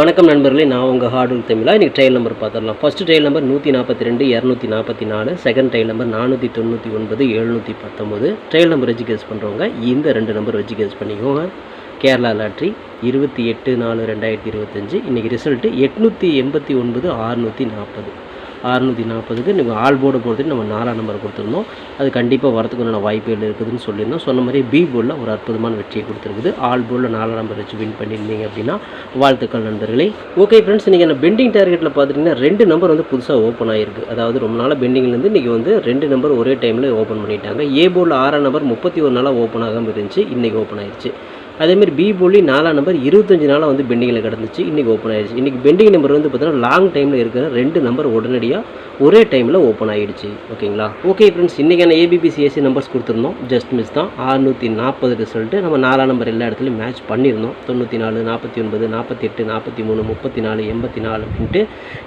வணக்கம் நண்பர்களே நான் உங்கள் ஹார்டுல் தமிழா. இன்றைக்கி ட்ரையல் நம்பர் பார்த்துடலாம். ஃபஸ்ட்டு ட்ரையல் நம்பர் நூற்றி நாற்பத்தி ரெண்டு இரநூத்தி நாற்பத்தி நாலு செகண்ட் ட்ரையல் நம்பர் நானூற்றி தொண்ணூற்றி ஒன்பது எழுநூற்றி பத்தொம்போது ட்ரையல் நம்பர் வச்சு கேஸ் பண்ணுறவங்க இந்த ரெண்டு நம்பர் வச்சு கேஸ் பண்ணிக்கோங்க. கேரளா லாட்ரி இருபத்தி எட்டு நாலு ரெண்டாயிரத்தி இருபத்தஞ்சி. இன்றைக்கி ரிசல்ட்டு எட்நூற்றி எண்பத்தி ஒன்பது ஆறுநூற்றி நாற்பது. அறுநூற்றி நாற்பதுக்கு நீங்கள் ஆல் போர்டு பொறுத்துட்டு நம்ம நாலாம் நம்பர் கொடுத்துருந்தோம். அது கண்டிப்பாக வரதுக்குண்டான வாய்ப்புகள் இருக்குதுன்னு சொல்லியிருந்தோம். சொன்ன மாதிரி பி போர்டில் ஒரு அற்புதமான வெற்றியை கொடுத்துருக்குது. ஆல் போர்டில் நாலாம் நம்பர் வச்சு வின் பண்ணியிருந்தீங்க அப்படின்னா வாழ்த்துக்கள் நண்பர்களே. ஓகே ஃப்ரெண்ட்ஸ் இன்றைக்கி அந்த பெண்டிங் டார்கெட்டில் பார்த்துட்டிங்கன்னா ரெண்டு நம்பர் வந்து புதுசாக ஓப்பன் ஆகிருக்கு அதாவது ரொம்ப நாளாக பெண்டிங்லேருந்து இன்றைக்கி வந்து ரெண்டு நம்பர் ஒரே டைமில் ஓப்பன் பண்ணிட்டாங்க. ஏ போர்டில் ஆறாம் நம்பர் முப்பத்தி ஒரு நாளாக ஓப்பன் ஆகாமல் இருந்துச்சு. இன்றைக்கி ஓப்பன் ஆயிடுச்சு அதேமாதிரி பி போலி நாலாம் நம்பர் இருபத்தஞ்சு நாளாக வந்து பெண்டிங்கில் கிடந்துச்சு. இன்றைக்கி ஓப்பன் ஆயிடுச்சு. இன்றைக்கி பெண்டிங் நம்பர் வந்து பார்த்தீங்கன்னா லாங் டைமில் இருக்கிற ரெண்டு நம்பர் உடனடியாக ஒரே டைமில் ஓப்பன் ஆகிடுச்சு ஓகேங்களா? ஓகே ஃப்ரெண்ட்ஸ் இன்றைக்கான ஏபிபிசிஎஸ்சி நம்பர்ஸ் கொடுத்துருந்தோம். ஜஸ்ட் மிஸ் தான். ஆறுநூற்றி நாற்பது ரிசல்ட்டு நம்ம நாலாம் நம்பர் எல்லா இடத்துலையும் மேட்ச் பண்ணியிருந்தோம். தொண்ணூற்றி நாலு நாற்பத்தி ஒன்பது நாற்பத்தி எட்டு நாற்பத்தி மூணு முப்பத்தி நாலு எண்பத்தி நாலு அப்படின்ட்டு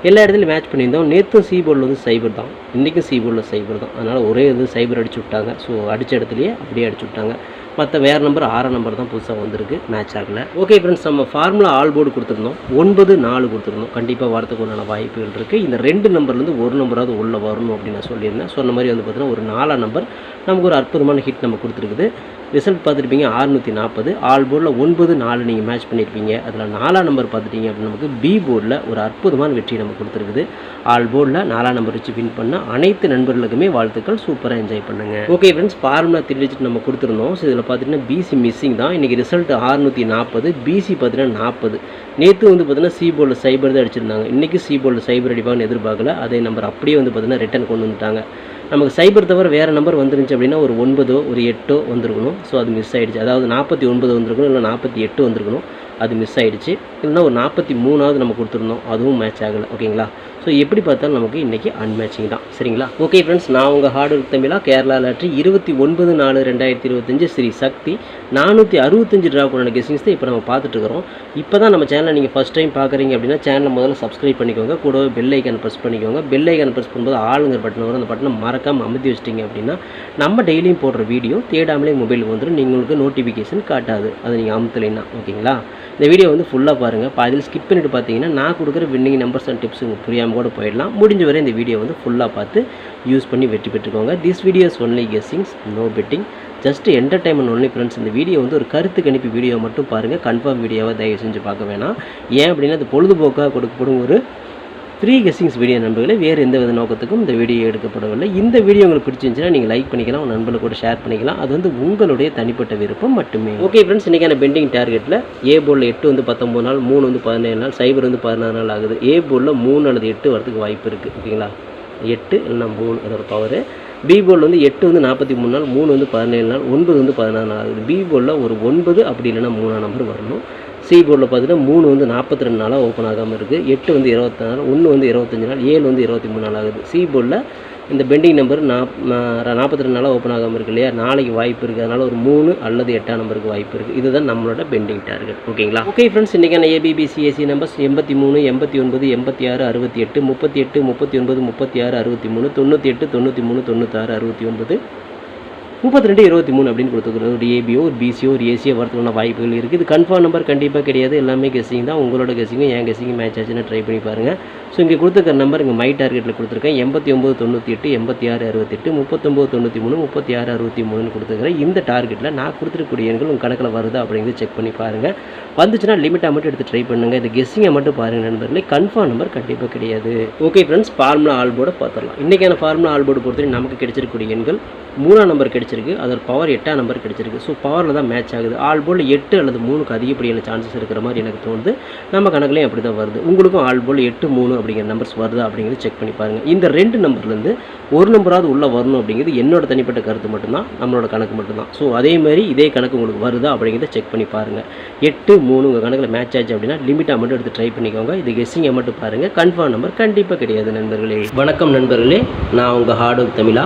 எல்லா இடத்துலையும் மேட்ச் பண்ணியிருந்தோம். நேற்றும் சி போர்டில் வந்து சைபர் தான். இன்றைக்கும் சி போர்டில் சைபர் தான். அதனால் ஒரே இது சைபர் அடிச்சு விட்டாங்க. ஸோ அடித்த இடத்துலையே அப்படியே அடிச்சு விட்டாங்க. மற்ற வேறு நம்பர் ஆறாம் நம்பர் தான் புதுசாக வந்திருக்கு மேட்ச் ஆகல. ஓகே ஃப்ரெண்ட்ஸ் நம்ம ஃபார்முலா ஆல் போர்டு கொடுத்துருந்தோம். ஒன்பது நாலு கொடுத்துருந்தோம். கண்டிப்பாக வரதுக்கு உண்டான வாய்ப்புகள் இருக்குது இந்த ரெண்டு நம்பர்லேருந்து ஒரு நம்பராவது உள்ளே வரணும் அப்படின்னு நான் சொல்லியிருந்தேன். சொன்ன மாதிரி வந்து பார்த்தீங்கன்னா ஒரு நாலாம் நம்பர் நமக்கு ஒரு அற்புதமான ஹிட் நம்ம கொடுத்துருக்குது. ரிசல்ட் பார்த்துருப்பீங்க ஆறுநூற்றி நாற்பது. ஆல் போர்டில் ஒன்பது நாலு நீங்கள் மேட்ச் பண்ணியிருப்பீங்க அதில் நாலாம் நம்பர் பார்த்துட்டீங்க அப்படின்னு நமக்கு பி போர்டில் ஒரு அற்புதமான வெற்றி நம்ம கொடுத்துருக்குது. ஆல் போர்டில் நாலாம் நம்பர் வச்சு வின் பண்ண அனைத்து நண்பர்களுக்குமே வாழ்த்துக்கள். சூப்பராக என்ஜாய் பண்ணுங்க. ஓகே ஃப்ரெண்ட்ஸ் ஃபார்முலா தெரிவிச்சுட்டு நம்ம கொடுத்துருந்தோம். ஸோ இதில் பார்த்தீங்கன்னா பிசி மிஸ்ஸிங் தான். இன்றைக்கி ரிசல்ட் ஆறுநூற்றி நாற்பது பிசி பார்த்தீங்கன்னா நாற்பது. நேற்று வந்து பார்த்தீங்கன்னா சி போர்டில் சைபர் தான் அடிச்சிருந்தாங்க. இன்றைக்கி சி போர்டில் சைபர் அடிப்பாங்கன்னு எதிர்பார்க்கல. அதே நம்பர் அப்படியே வந்து பார்த்தீங்கன்னா ரிட்டன் கொண்டு வந்துட்டாங்க. நமக்கு சைபர் தவிர வேறு நம்பர் வந்துருந்துச்சு அப்படின்னா ஒரு ஒன்பதோ ஒரு எட்டோ வந்திருக்கணும். ஸோ அது மிஸ் ஆகிடுச்சு அதாவது நாற்பத்தி ஒன்பது வந்திருக்கணும் இல்லை நாற்பத்தி எட்டு வந்திருக்கணும். அது மிஸ் ஆகிடுச்சு இல்லைனா ஒரு நாற்பத்தி மூணாவது நம்ம கொடுத்துருந்தோம். அதுவும் மேட்ச் ஆகலை. ஓகேங்களா ஸோ எப்படி பார்த்தாலும் நமக்கு இன்றைக்கி அன்மேட்சிங் தான். சரிங்களா? ஓகே ஃப்ரெண்ட்ஸ் நான் உங்கள் ஹார்ட் ஒர்க் தமிழா கேரளா லாட்ரி இருபத்தி ஒன்பது நாலு ரெண்டாயிரத்தி இருபத்தஞ்சு ஸ்ரீ சக்தி. நானூற்றி அறுபத்தஞ்சு ட்ரா பண்ண கெஸிங்ஸ் தான் இப்போ நம்ம பார்த்துட்ருக்குறோம் இப்போ தான் நம்ம சேனலை நீங்கள் ஃபஸ்ட் டைம் பார்க்குறீங்க அப்படின்னா சேனலை முதல்ல சப்ஸ்கிரைப் பண்ணிக்கோங்க. கூடவே பெல் ஐக்கான் ப்ரெஸ் பண்ணிக்கோங்க. பெல் ஐக்கான் ப்ரெஸ் பண்ணும்போது ஆளுங்கிற பட்டன் வரும். அந்த பட்டனை மறக்காமல் அமுத்தி வச்சிட்டிங்க அப்படின்னா நம்ம டெய்லியும் போடுற வீடியோ தேடாமலே மொபைலுக்கு வந்துடும் உங்களுக்கு நோட்டிஃபிகேஷன் காட்டாது. அதை நீங்கள் அமுத்தலைன்னா ஓகேங்களா இந்த வீடியோ வந்து ஃபுல்லாக பாருங்கள் பாதியில் ஸ்கிப் பண்ணிட்டு பார்த்தீங்கன்னா நான் கொடுக்குற வின்னிங் நம்பர்ஸ் அண்ட் டிப்ஸ் உங்களுக்கு புரியாமல் கூட போயிடலாம். முடிஞ்ச வரை இந்த வீடியோ வந்து ஃபுல்லாக பார்த்து யூஸ் பண்ணி வெற்றி பெற்றுக்கோங்க. This videos only guessings no betting just entertainment only friends இந்த வீடியோ வந்து ஒரு கருத்து கணிப்பு வீடியோ மட்டும் பாருங்கள் கன்ஃபார்ம் வீடியோவை தயவு செஞ்சு பார்க்க வேணாம். ஏன் அப்படின்னா அது பொழுதுபோக்காக கொடுக்கப்படும் ஒரு த்ரீ கெஸ்ஸிங்ஸ் வீடியோ நண்பர்களே வேறு எந்த வித நோக்கத்துக்கும் இந்த வீடியோ எடுக்கப்படவில்லை. இந்த வீடியோ உங்களுக்கு பிடிச்சிருந்துச்சுன்னா நீங்கள் லைக் பண்ணிக்கலாம் உங்கள் நண்பர்களுக்கு கூட ஷேர் பண்ணிக்கலாம். அது வந்து உங்களுடைய தனிப்பட்ட விருப்பம் மட்டுமே. ஓகே ஃப்ரெண்ட்ஸ் இன்றைக்கான பெண்டிங் டார்கெட்டில் ஏ போலில் எட்டு வந்து பத்தொம்பது நாள் மூணு வந்து பதினேழு நாள் சைபர் வந்து பதினாறு நாள் ஆகுது. ஏ போலில் மூணு அல்லது எட்டு வரதுக்கு வாய்ப்பு இருக்குது ஓகேங்களா? எட்டு இல்லைனா மூணு அதோட பவர் பி போல் வந்து எட்டு வந்து நாற்பத்தி மூணு நாள் மூணு வந்து பதினேழு நாள் ஒன்பது வந்து பதினாறு நாள் ஆகுது. பி போலில் ஒரு ஒன்பது அப்படி இல்லைன்னா மூணாம் நம்பர் வரணும். சி போர்டில் பார்த்தீங்கன்னா மூணு வந்து நாற்பத்தி ரெண்டு நாளாக ஓப்பன் ஆகாமல் இருக்குது எட்டு வந்து இருபத்தி நாள் ஒன்று வந்து இருபத்தஞ்சு நாள் ஏழு வந்து இருபத்தி மூணு நாள் ஆகுது. சி போர்டில் இந்த பெண்டிங் நம்பர் நாப் நாற்பத்தி ரெண்டு நாளாக ஓப்பன் ஆகாமல் இருக்கு இல்லையா? நாளைக்கு வாய்ப்பு இருக்குது அதனால் ஒரு மூணு அல்லது எட்டாம் நம்பருக்கு வாய்ப்பு இருக்குது இதுதான் நம்மளோட பெண்டிங் டார்கெட் ஓகேங்களா? ஓகே ஃப்ரெண்ட்ஸ் இன்றைக்கான ஏபிபிசிஎஸ்சி நம்பர்ஸ் எண்பத்தி மூணு எண்பத்தி ஒன்பது எண்பத்தி ஆறு அறுபத்தி எட்டு முப்பத்தி எட்டு முப்பத்தி ஒன்பது முப்பத்தி ஆறு அறுபத்தி மூணு தொண்ணூற்றி எட்டு தொண்ணூற்றி மூணு தொண்ணூற்றாறு அறுபத்தி ஒன்பது. முப்பத்தி ரெண்டு இருபத்தி மூணு அப்படின்னு கொடுத்துருக்குறது. ஒரு ஏபியோ ஒரு பிசியோ ஒரு ஏசியோ வரதுக்கான வாய்ப்புகள் இருக்குது இது கன்ஃபார்ம் நம்பர் கண்டிப்பாக கிடையாது. எல்லாமே கெஸிங் தான். உங்களோட கெஸிங்கும் என் கெஸிங்கும் மேட்ச் ஆச்சுன்னு ட்ரை பண்ணி பாருங்கள் ஸோ இங்கே கொடுத்துருக்க நம்பர் இங்கே மை டார்கெட்டில் கொடுத்துருக்கேன். எண்பத்தி ஒம்பது தொண்ணூற்றி எட்டு எண்பத்தி ஆறு அறுபத்தெட்டு முப்பத்தொம்பது தொண்ணூற்றி மூணு முப்பத்தி ஆறு அறுபத்தி மூணுன்னு கொடுத்துருக்கிறேன். இந்த டார்கெட்டில் நான் கொடுத்துருக்கக்கூடிய எண்கள் உங்கள் கணக்கில் வருதா அப்படிங்கிறது செக் பண்ணி பாருங்கள் வந்துச்சுன்னா லிமிட்டாக மட்டும் எடுத்து ட்ரை பண்ணுங்கள் இந்த கெஸ்ஸிங்கை மட்டும் பாருங்கள் நண்பர்களே. கன்ஃபார்ம் நம்பர் கண்டிப்பாக கிடையாது. ஓகே ஃப்ரெண்ட்ஸ் ஃபார்முலா ஆல்போர்டை பார்த்துடலாம். இன்றைக்கான ஃபார்முலா ஆல்போர்டு பொறுத்தவரை நமக்கு கிடைச்சிருக்கக்கூடிய எண்கள் மூணாம் நம்பர் கிடச்சிருக்கு. அதோட பவர் எட்டாம் நம்பர் கிடச்சிருக்கு. ஸோ பவரில் தான் மேட்ச் ஆகுது. ஆல் போல் எட்டு அல்லது மூணுக்கு அதிகப்படியான சான்சஸ் இருக்கிற மாதிரி எனக்கு தோணுது. நம்ம கணக்குலேயும் அப்படி தான் வருது. உங்களுக்கும் ஆல் போல் எட்டு மூணு அப்படிங்கிற நம்பர்ஸ் வருதா அப்படிங்கிறது செக் பண்ணி பாருங்கள் இந்த ரெண்டு நம்பர்லேருந்து ஒரு நம்பராவது உள்ளே வரணும் அப்படிங்கிறது என்னோட தனிப்பட்ட கருத்து மட்டும்தான். நம்மளோட கணக்கு மட்டும்தான். ஸோ அதே மாதிரி இதே கணக்கு உங்களுக்கு வருதா அப்படிங்கிறத செக் பண்ணி பாருங்கள் எட்டு மூணு உங்கள் கணக்கில் மேட்ச் ஆச்சு அப்படின்னா லிமிட்டாக மட்டும் எடுத்து ட்ரை பண்ணிக்கோங்க. இது கெஸ்ஸிங்கை மட்டும் பாருங்கள் கன்ஃபார்ம் நம்பர் கண்டிப்பாக கிடையாது நண்பர்களே. வணக்கம் நண்பர்களே. நான் உங்கள் ஹார்ட் ஒர்க் தமிழா.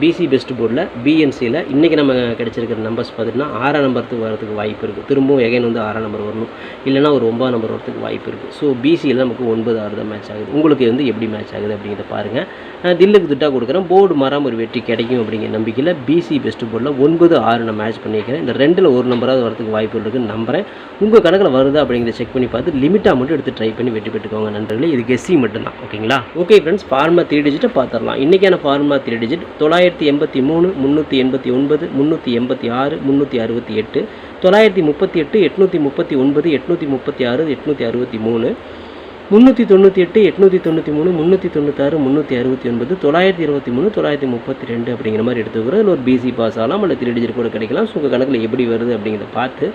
பிசி பெஸ்ட் போர்டில் பிஎன்சியில் இன்றைக்கி நம்ம கிடச்சிருக்கிற நம்பர்ஸ் பார்த்துட்டுனா ஆறாம் நம்பருக்கு வரதுக்கு வாய்ப்பு இருக்குது திரும்பவும் எகைன் வந்து ஆறாம் நம்பர் வரணும். இல்லைனா ஒரு ஒன்பதாம் நம்பர் வரதுக்கு வாய்ப்பு இருக்குது ஸோ பிசியில் நமக்கு ஒன்பது ஆறு தான் மேட்ச் ஆகுது. உங்களுக்கு வந்து எப்படி மேட்ச் ஆகுது அப்படிங்கிறத பாருங்கள் நான் தில்லுக்கு திட்டாக கொடுக்குறேன். போர்டு மாறாமல் ஒரு வெற்றி கிடைக்கும் அப்படிங்கிற நம்பிக்கையில் பிசி பெஸ்ட் போர்டில் ஒன்பது ஆறு நான் மேட்ச் பண்ணியிருக்கிறேன். இந்த ரெண்டில் ஒரு நம்பராவது வரதுக்கு வாய்ப்பு இருக்குன்னு நம்புகிறேன் உங்கள் கணக்கில் வருதா அப்படிங்கிறத செக் பண்ணி பார்த்து லிமிட்டாக மட்டும் எடுத்து ட்ரை பண்ணி வெற்றி பெற்றுக்கோங்க நண்பர்களே. இது கெஸ்ஸி மட்டும்தான். ஓகேங்களா ஓகே ஃப்ரெண்ட்ஸ் ஃபார்மா த்ரீ டிஜிட்டை பார்த்துடலாம். இன்றைக்கான ஃபார்மா த்ரீ டிஜிட் தொள்ளாயிரத்தி எண்பத்தி மூணு முந்நூற்றி எண்பத்தி ஒன்பது முந்நூற்றி எண்பத்தி ஆறு முந்நூற்றி அறுபத்தி எட்டு தொள்ளாயிரத்தி முப்பத்தி எட்டு எட்நூற்றி முப்பத்தி ஒன்பது எட்நூற்றி முப்பத்தி ஆறு எட்நூற்றி அறுபத்தி மூணு. முந்நூற்றி தொண்ணூற்றி எட்டு எட்நூற்றி தொண்ணூற்றி மூணு முந்நூற்றி தொண்ணூத்தாறு முந்நூற்றி அறுபத்தி ஒன்பது தொள்ளாயிரத்தி இருபத்தி மூணு தொள்ளாயிரத்தி முப்பத்தி ரெண்டு அப்படிங்கிற மாதிரி எடுத்துக்கிறோம் இல்லை ஒரு பிசி பாஸ் ஆகலாம் இல்லை த்ரீ டிஜிட் கூட கிடைக்கலாம். ஸோ உங்கள் கணக்கில் எப்படி வருது அப்படிங்கிறத பார்த்து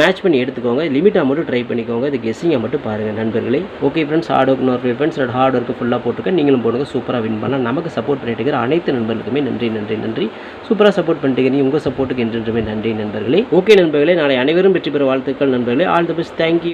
மேட்ச் பண்ணி எடுத்துக்கோங்க. லிமிட்டாக மட்டும் ட்ரை பண்ணிக்கோங்க. இது கெஸ்ஸிங்கை மட்டும் பாருங்கள் நண்பர்களே. Okay friends hard work nor friends hard work ஃபுல்லாக போட்டுக்க நீங்களும் போடுங்க சூப்பராக வின் பண்ணலாம். நமக்கு சப்போர்ட் பண்ணிட்டு இருக்கிற அனைத்து நண்பர்களுக்குமே நன்றி நன்றி நன்றி. சூப்பராக சப்போர்ட் பண்ணிட்டு உங்கள் சப்போர்ட்டுக்கு என்றென்றுமே நன்றி நண்பர்களே. ஓகே நண்பர்களே நாளை அனைவரும் வெற்றி பெற வாழ்த்துக்கள் நண்பர்களே. All the best thank you